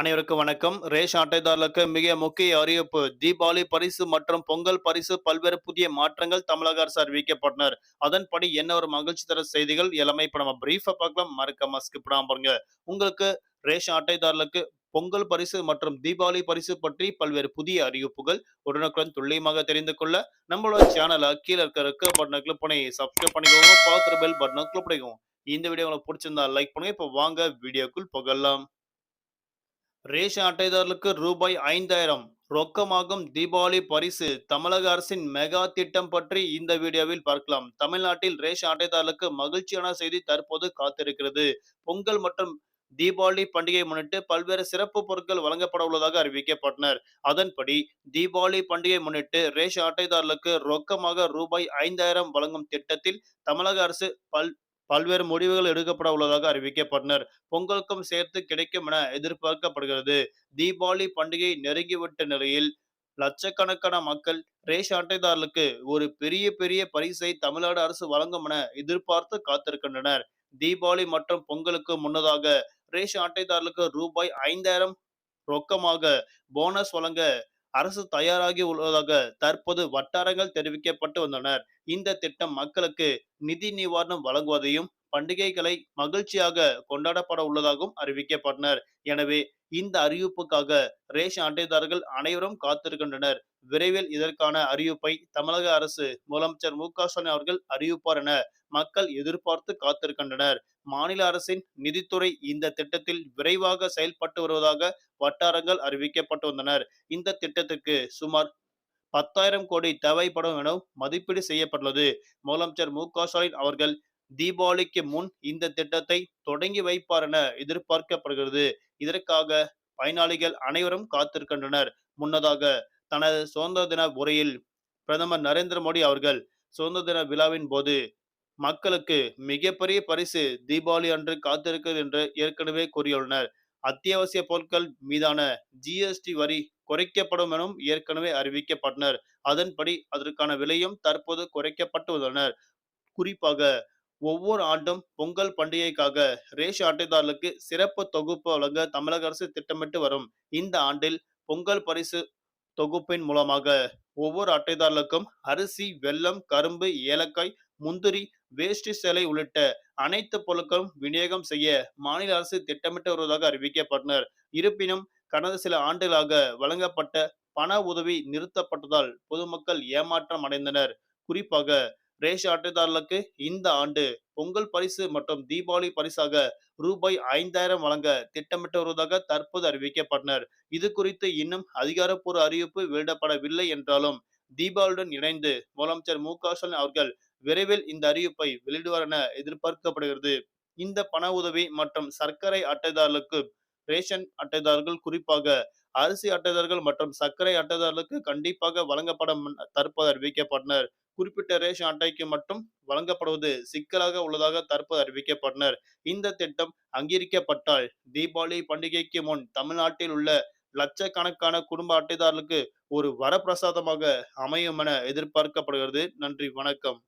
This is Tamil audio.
அனைவருக்கும் வணக்கம். ரேஷன் அட்டைதாரர்களுக்கு மிக முக்கிய அறிவிப்பு. தீபாவளி பரிசு மற்றும் பொங்கல் பரிசு பல்வேறு புதிய மாற்றங்கள் தமிழக அரசு அறிவிக்கப்பட்டனர். அதன்படி என்ன ஒரு மகிழ்ச்சி தர செய்திகள்? எல்லாமே இப்ப நம்ம பிரீஃபா பார்க்கலாம். மறக்காம ஸ்கிப் பாருங்க. உங்களுக்கு ரேஷன் அட்டைதாரர்களுக்கு பொங்கல் பரிசு மற்றும் தீபாவளி பரிசு பற்றி பல்வேறு புதிய அறிவிப்புகள் உடனுக்குடன் துல்லியமாக தெரிந்து கொள்ள நம்மளோட சேனலை கீழே இருக்க இருக்க பட்டனை கிளிக் பண்ணி சப்ஸ்கிரைப் பண்ணிக்கோங்க. பார்த்து பெல் பட்டனை கிளிக் பண்ணிக்கோங்க. இந்த வீடியோ உங்களுக்கு பிடிச்சிருந்தா லைக் பண்ணுங்க. இப்போ வாங்க வீடியோக்குள் புகழலாம் ரேஷன் அட்டைதாரர்களுக்கு ரூபாய் ஐந்தாயிரம். ரொக்கமாகும் தீபாவளி பரிசு. தமிழக அரசின் மெகா திட்டம் பற்றி இந்த வீடியோவில் பார்க்கலாம். தமிழ்நாட்டில் ரேஷன் அட்டைதாரர்களுக்கு மகிழ்ச்சியான செய்தி தற்போது காத்திருக்கிறது. பொங்கல் மற்றும் தீபாவளி பண்டிகையை முன்னிட்டு பல்வேறு சிறப்பு பொருட்கள் வழங்கப்பட உள்ளதாக அறிவிக்கப்பட்டனர். அதன்படி தீபாவளி பண்டிகை முன்னிட்டு ரேஷன் அட்டைதாரர்களுக்கு ரொக்கமாக ரூபாய் ஐந்தாயிரம் வழங்கும் திட்டத்தில் தமிழக அரசு பல் பல்வேறு முடிவுகள் எடுக்கப்பட உள்ளதாக அறிவிக்கப்பட்டனர். பொங்கலுக்கும் சேர்த்து கிடைக்கும் என எதிர்பார்க்கப்படுகிறது. தீபாவளி பண்டிகை நெருங்கிவிட்ட நிலையில் லட்சக்கணக்கான மக்கள் ரேஷன் அட்டைதாரர்களுக்கு ஒரு பெரிய பெரிய பரிசை தமிழ்நாடு அரசு வழங்கும் என எதிர்பார்த்து காத்திருக்கின்றனர். தீபாவளி மற்றும் பொங்கலுக்கு முன்னதாக ரேஷன் அட்டைதாரர்களுக்கு ரூபாய் ஐந்தாயிரம் ரொக்கமாக போனஸ் வழங்க அரசு தயாராகி உள்ளதாக தற்போது வட்டாரங்கள் தெரிவிக்கப்பட்டு வந்தனர் இந்த திட்டம் மக்களுக்கு நிதி நிவாரணம் வழங்குவதையும் பண்டிகைகளை மகிழ்ச்சியாக கொண்டாடப்பட உள்ளதாகவும் அறிவிக்கப்பட்டனர். எனவே இந்த அறிவிப்புக்காக ரேஷன் அட்டைதாரர்கள் அனைவரும் காத்திருக்கின்றனர். விரைவில் இதற்கான அறிவிப்பை தமிழக அரசு முதலமைச்சர் மு. க. ஸ்டாலின் அவர்கள் அறிவிப்பார் என மக்கள் எதிர்பார்த்து காத்திருக்கின்றனர். மாநில அரசின் நிதித்துறை இந்த திட்டத்தில் விரைவாக செயல்பட்டு வருவதாக வட்டாரங்கள் அறிவிக்கப்பட்டு வந்தனர். இந்த திட்டத்துக்கு சுமார் பத்தாயிரம் கோடி தேவைப்படும் என மதிப்பீடு செய்யப்பட்டுள்ளது. முதலமைச்சர் மு. க. ஸ்டாலின் அவர்கள் தீபாவளிக்கு முன் இந்த திட்டத்தை தொடங்கி வைப்பார் என எதிர்பார்க்கப்படுகிறது. இதற்காக பயனாளிகள் அனைவரும் காத்திருக்கின்றனர். முன்னதாக தனது சுதந்திர தின உரையில் பிரதமர் நரேந்திர மோடி அவர்கள் சுதந்திர தின விழாவின் போது மக்களுக்கு மிகப்பெரிய பரிசு தீபாவளி அன்று காத்திருக்கிறது என்று ஏற்கனவே கூறியுள்ளனர். அத்தியாவசிய பொருட்கள் மீதான ஜிஎஸ்டி வரி குறைக்கப்படும் எனவும் ஏற்கனவே அறிவிக்கப்பட்டனர். அதன்படி அதற்கான விலையும் தற்போது குறைக்கப்பட்டு உள்ளனர். குறிப்பாக ஒவ்வொரு ஆண்டும் பொங்கல் பண்டிகைக்காக ரேஷன் அட்டைதாரர்களுக்கு சிறப்பு தொகுப்பு வழங்க தமிழக அரசு திட்டமிட்டு வரும். இந்த ஆண்டில் பொங்கல் பரிசு தொகுப்பின் மூலமாக ஒவ்வொரு அட்டைதாரர்களுக்கும் அரிசி வெல்லம் கரும்பு ஏலக்காய் முந்திரி வேஷ்டி சேலை உள்ளிட்ட அனைத்து பொருட்களும் விநியோகம் செய்ய மாநில அரசு திட்டமிட்டு வருவதாக அறிவிக்கப்பட்டனர். இருப்பினும் கடந்த சில ஆண்டுகளாக வழங்கப்பட்ட பண உதவி நிறுத்தப்பட்டதால் பொதுமக்கள் ஏமாற்றம் அடைந்தனர். குறிப்பாக ரேஷன் அட்டைதாரர்களுக்கு இந்த ஆண்டு பொங்கல் பரிசு மற்றும் தீபாவளி பரிசாக ரூபாய் ஐந்தாயிரம் வழங்க திட்டமிட்டு வருவதாக தற்போது அறிவிக்கப்பட்டனர். இது குறித்து இன்னும் அதிகாரப்பூர்வ அறிவிப்பு வெளியிடப்படவில்லை என்றாலும் தீபாவளியுடன் இணைந்து முதலமைச்சர் மு க ஸ்டாலின் அவர்கள் விரைவில் இந்த அறிவிப்பை வெளியிடுவார் என எதிர்பார்க்கப்படுகிறது. இந்த பண உதவி மற்றும் சர்க்கரை அட்டைதாரர்களுக்கு ரேஷன் அட்டைதாரர்கள் குறிப்பாக அரிசி அட்டைதாரர்கள் மற்றும் சர்க்கரை அட்டைதாரர்களுக்கு கண்டிப்பாக வழங்கப்படும் தற்போது அறிவிக்கப்பட்டனர். குறிப்பிட்ட ரேஷன் அட்டைக்கு மட்டும் வழங்கப்படுவது சிக்கலாக உள்ளதாக தற்போது அறிவிக்கப்பட்டனர். இந்த திட்டம் அங்கீகரிக்கப்பட்டால் தீபாவளி பண்டிகைக்கு முன் தமிழ்நாட்டில் உள்ள லட்சக்கணக்கான குடும்ப அட்டைதாரர்களுக்கு ஒரு வரப்பிரசாதமாக அமையும் என எதிர்பார்க்கப்படுகிறது. நன்றி வணக்கம்.